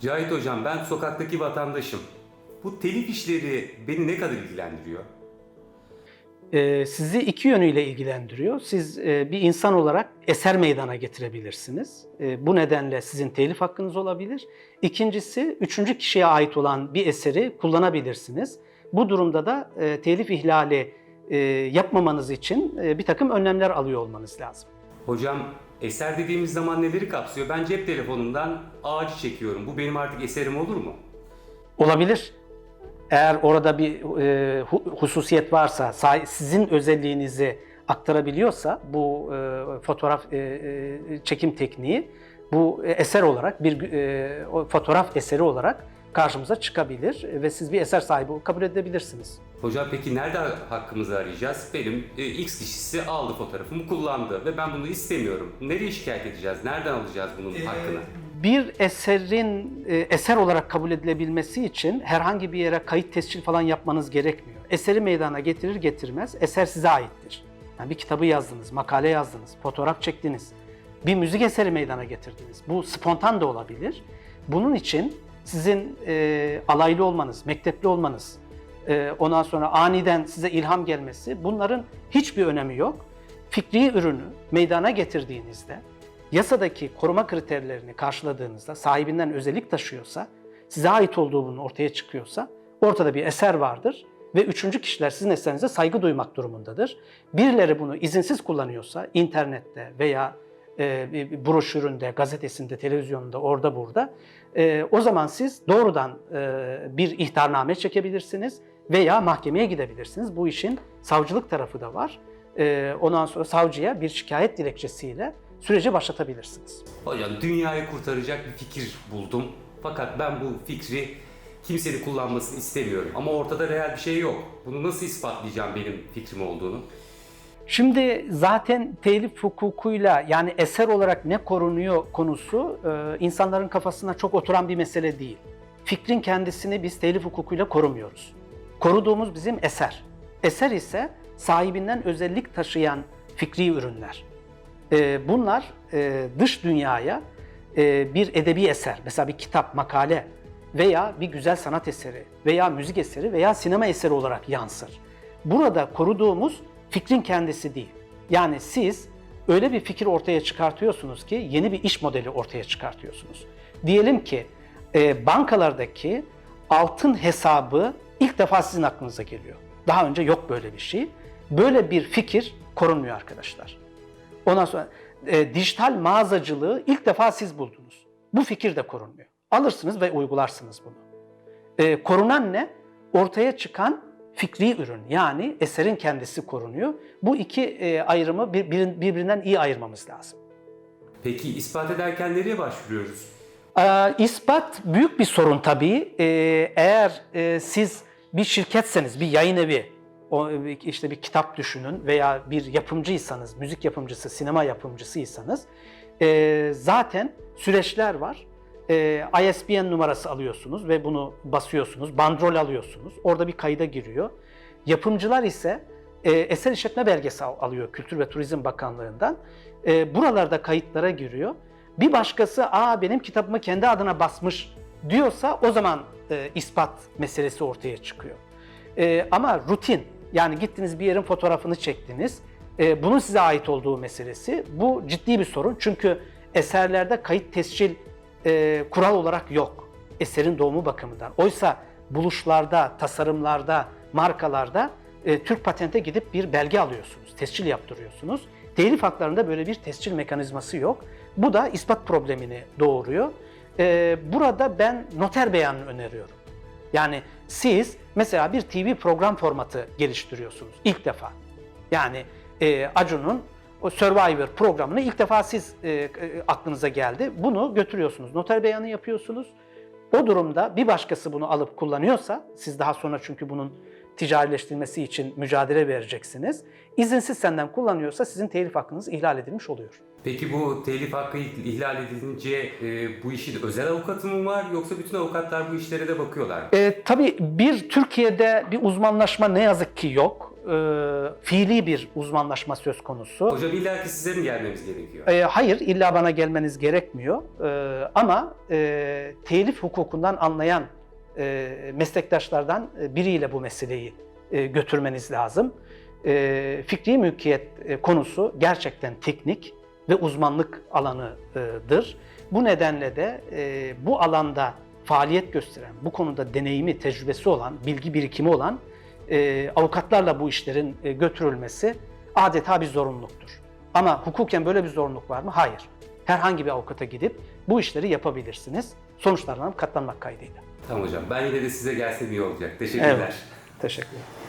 Cahit Hocam ben sokaktaki vatandaşım. Bu telif işleri beni ne kadar ilgilendiriyor? Ee, sizi iki yönüyle ilgilendiriyor. Siz e, bir insan olarak eser meydana getirebilirsiniz. E, bu nedenle sizin telif hakkınız olabilir. İkincisi, üçüncü kişiye ait olan bir eseri kullanabilirsiniz. Bu durumda da e, telif ihlali e, yapmamanız için e, bir takım önlemler alıyor olmanız lazım. Hocam eser dediğimiz zaman neleri kapsıyor? Ben cep telefonumdan ağacı çekiyorum. Bu benim artık eserim olur mu? Olabilir. Eğer orada bir e, hu- hususiyet varsa, sa- sizin özelliğinizi aktarabiliyorsa bu e, fotoğraf e, e, çekim tekniği bu eser olarak bir e, fotoğraf eseri olarak karşımıza çıkabilir ve siz bir eser sahibi kabul edebilirsiniz. Hocam peki nerede hakkımızı arayacağız? Benim e, X kişisi aldı fotoğrafımı kullandı ve ben bunu istemiyorum. Nereye şikayet edeceğiz? Nereden alacağız bunun hakkını? Bir eserin e, eser olarak kabul edilebilmesi için herhangi bir yere kayıt tescil falan yapmanız gerekmiyor. Eseri meydana getirir getirmez eser size aittir. Yani bir kitabı yazdınız, makale yazdınız, fotoğraf çektiniz, bir müzik eseri meydana getirdiniz. Bu spontan da olabilir. Bunun için sizin e, alaylı olmanız, mektepli olmanız, e, ondan sonra aniden size ilham gelmesi bunların hiçbir önemi yok. Fikri ürünü meydana getirdiğinizde yasadaki koruma kriterlerini karşıladığınızda sahibinden özellik taşıyorsa, size ait olduğu bunun ortaya çıkıyorsa ortada bir eser vardır ve üçüncü kişiler sizin eserinize saygı duymak durumundadır. Birileri bunu izinsiz kullanıyorsa internette veya e, broşüründe, gazetesinde, televizyonda, orada burada e, o zaman siz doğrudan e, bir ihtarname çekebilirsiniz veya mahkemeye gidebilirsiniz. Bu işin savcılık tarafı da var. E, ondan sonra savcıya bir şikayet dilekçesiyle süreci başlatabilirsiniz. Hocam dünyayı kurtaracak bir fikir buldum. Fakat ben bu fikri kimsenin kullanmasını istemiyorum. Ama ortada reel bir şey yok. Bunu nasıl ispatlayacağım benim fikrim olduğunu? Şimdi zaten telif hukukuyla yani eser olarak ne korunuyor konusu e, insanların kafasına çok oturan bir mesele değil. Fikrin kendisini biz telif hukukuyla korumuyoruz. Koruduğumuz bizim eser. Eser ise sahibinden özellik taşıyan fikri ürünler. E, bunlar e, dış dünyaya bir edebi eser, mesela bir kitap, makale veya bir güzel sanat eseri veya müzik eseri veya sinema eseri olarak yansır. Burada koruduğumuz fikrin kendisi değil. Yani siz öyle bir fikir ortaya çıkartıyorsunuz ki yeni bir iş modeli ortaya çıkartıyorsunuz. Diyelim ki e, bankalardaki altın hesabı ilk defa sizin aklınıza geliyor. Daha önce yok böyle bir şey. Böyle bir fikir korunmuyor arkadaşlar. Ondan sonra e, dijital mağazacılığı ilk defa siz buldunuz. Bu fikir de korunmuyor. Alırsınız ve uygularsınız bunu. E, korunan ne? Ortaya çıkan fikri ürün yani eserin kendisi korunuyor. Bu iki e, ayrımı bir- bir- birbirinden iyi ayırmamız lazım. Peki ispat ederken nereye başvuruyoruz? Ee, ispat büyük bir sorun tabii. Ee, eğer e, siz bir şirketseniz, bir yayın evi, o, işte bir kitap düşünün veya bir yapımcıysanız, müzik yapımcısı, sinema yapımcısıysanız e, zaten süreçler var. E, ISBN numarası alıyorsunuz ve bunu basıyorsunuz, bandrol alıyorsunuz. Orada bir kayda giriyor. Yapımcılar ise e, eser işletme belgesi al- alıyor Kültür ve Turizm Bakanlığı'ndan. E, buralarda kayıtlara giriyor. Bir başkası aa benim kitabımı kendi adına basmış diyorsa o zaman e, ispat meselesi ortaya çıkıyor. E, ama rutin yani gittiniz bir yerin fotoğrafını çektiniz. e, bunun size ait olduğu meselesi bu ciddi bir sorun. Çünkü eserlerde kayıt tescil e, kural olarak yok. Eserin doğumu bakımından. Oysa buluşlarda, tasarımlarda, markalarda e, Türk Patent'e gidip bir belge alıyorsunuz, tescil yaptırıyorsunuz. Telif haklarında böyle bir tescil mekanizması yok. Bu da ispat problemini doğuruyor. E, burada ben noter beyanını öneriyorum. Yani siz mesela bir TV program formatı geliştiriyorsunuz ilk defa. Yani e, Acun'un o Survivor programını ilk defa siz e, e, aklınıza geldi. Bunu götürüyorsunuz, noter beyanı yapıyorsunuz. O durumda bir başkası bunu alıp kullanıyorsa, siz daha sonra çünkü bunun ticarileştirilmesi için mücadele vereceksiniz. İzinsiz senden kullanıyorsa sizin telif hakkınız ihlal edilmiş oluyor. Peki bu telif hakkı ihlal edilince e, bu işin özel avukatı mı var yoksa bütün avukatlar bu işlere de bakıyorlar? E, tabii bir Türkiye'de bir uzmanlaşma ne yazık ki yok. E, fiili bir uzmanlaşma söz konusu. Hocam illa ki size mi gelmemiz gerekiyor? E, hayır, illa bana gelmeniz gerekmiyor. E, ama e, telif hukukundan anlayan e, meslektaşlardan e, biriyle bu meseleyi e, götürmeniz lazım. E, fikri mülkiyet e, konusu gerçekten teknik ve uzmanlık alanıdır. Bu nedenle de e, bu alanda faaliyet gösteren, bu konuda deneyimi, tecrübesi olan, bilgi birikimi olan e, avukatlarla bu işlerin e, götürülmesi adeta bir zorunluluktur. Ama hukuken böyle bir zorunluluk var mı? Hayır. Herhangi bir avukata gidip bu işleri yapabilirsiniz. Sonuçlarına katlanmak kaydıyla. Tamam hocam. Ben yine de size gelsem iyi olacak. Teşekkürler. Evet. Teşekkür ederim.